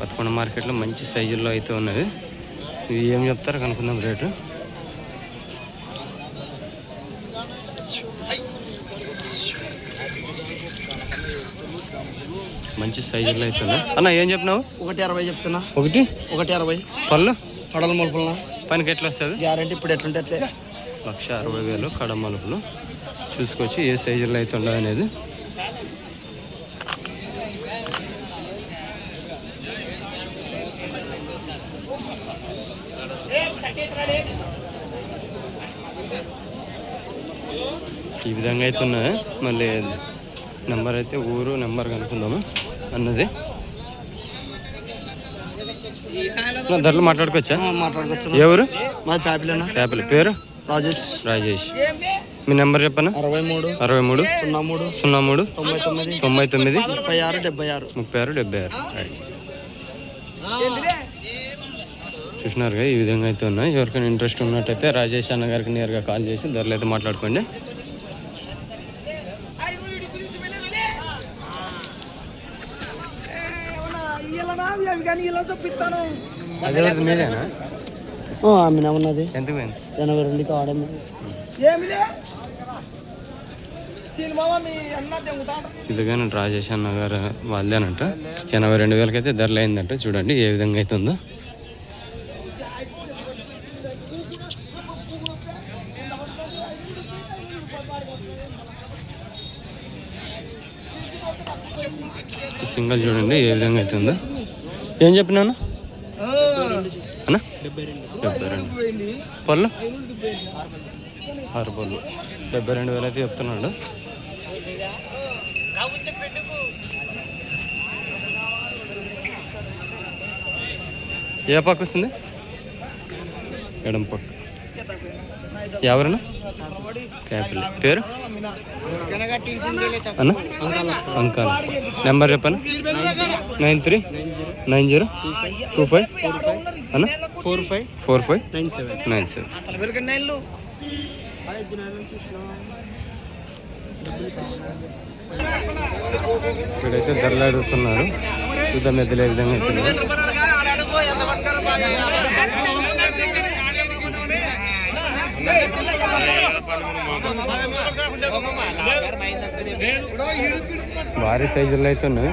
పదకొండు మార్కెట్లో మంచి సైజుల్లో అయితే ఉన్నవి ఇవి ఏం చెప్తారు కనుక్కుందాం రేటు. మంచి సైజుల్లో అయితే ఉన్నాయి. అన్న ఏం చెప్పినావు? ఒకటి అరవై చెప్తున్నా. ఒకటి? ఒకటి అరవై. పళ్ళు? కడల మొలపలనా పనికి ఎట్లా వస్తుంది? గ్యారంటీ ఇప్పుడు ఎట్లుంటే అట్లే. లక్ష అరవై వేలు కడమలుపులు చూసుకొచ్చి ఏ సైజులో అయితే ఉండవు అనేది. ఈ విధంగా అయితే ఉన్నాయి మళ్ళీ నెంబర్ అయితే ఊరు నెంబర్ కనుక్కుందాము? అన్నది. ధరలు మాట్లాడుకోవచ్చా? మాట్లాడుకోవచ్చు. ఎవరు యాపిల్ పేరు? రాజేష్. రాజేష్. మీ నెంబర్ చెప్పనా? అరవై మూడు అరవై మూడు సున్నా మూడు సున్నా మూడు తొంభై తొమ్మిది తొంభై తొమ్మిది. ముప్పై ఆరు డెబ్బై ఆరు. ముప్పై ఆరు డెబ్బై ఆరు. చూసినారుగా ఈ విధంగా అయితే ఉన్నాయి. ఎవరికైనా ఇంట్రెస్ట్ ఉన్నట్టయితే రాజేష్ అన్న గారికి నేరుగా కాల్ చేసి ధరలు అయితే మాట్లాడుకోండి. అదే మీదేనా? ఆమె ఉన్నది. ఎంత పోయింది? ఎనభై రెండుకి ఆడమే గారు వాళ్ళదేనంట. ఎనభై రెండు వేలకి అయితే ధరలు అయిందంట. చూడండి ఏ విధంగా అయితే సింగల్ చూడండి ఏ విధంగా అయితే ఉందో. ఏం చెప్పినాను అన్న? డెబ్బై రెండు పళ్ళు? ఆరు పళ్ళు. డెబ్బై రెండు వేలు అయితే చెప్తున్నాడు. ఏ పక్క వస్తుంది? ఎడం పక్క. ఎవరన్నా క్యాపిల్ పేరు అన్న అంకాల నెంబర్ చెప్పనా? Nine three nine zero two five అన్న four five four five nine seven nine seven ఇక్కడైతే ధరలు అడుగుతున్నారు చూద్దాం ఎద్దులు విధంగా అయితే ఉన్నాయో. భారీ సైజుల్లో అయితే ఉన్నాయి.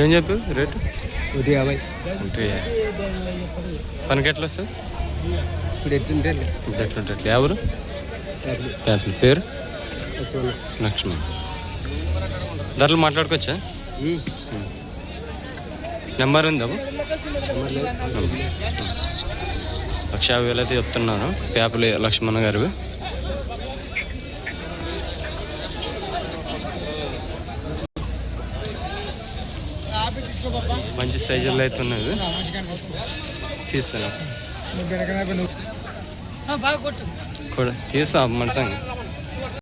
ఏం చెప్పు రేటు? ఒకటి యాభై. ఒకటి పనికి ఎట్లా వస్తుంది? ఇప్పుడు ఎట్లుంటే ఇప్పుడు ఎట్లుంటే ఎట్లా ఎవరు? క్యాపిల్ పేరు? లక్ష్మణ్. ధరలు మాట్లాడుకోవచ్చా? నెంబర్ ఉందా బాబు? లక్ష యాభై వేలు అయితే చెప్తున్నాను. పేపలు లక్ష్మణ గారివి. మంచి సైజుల్లో అయితే ఉన్నది. తీస్తాను. కూడా తీస్తా మనసంగా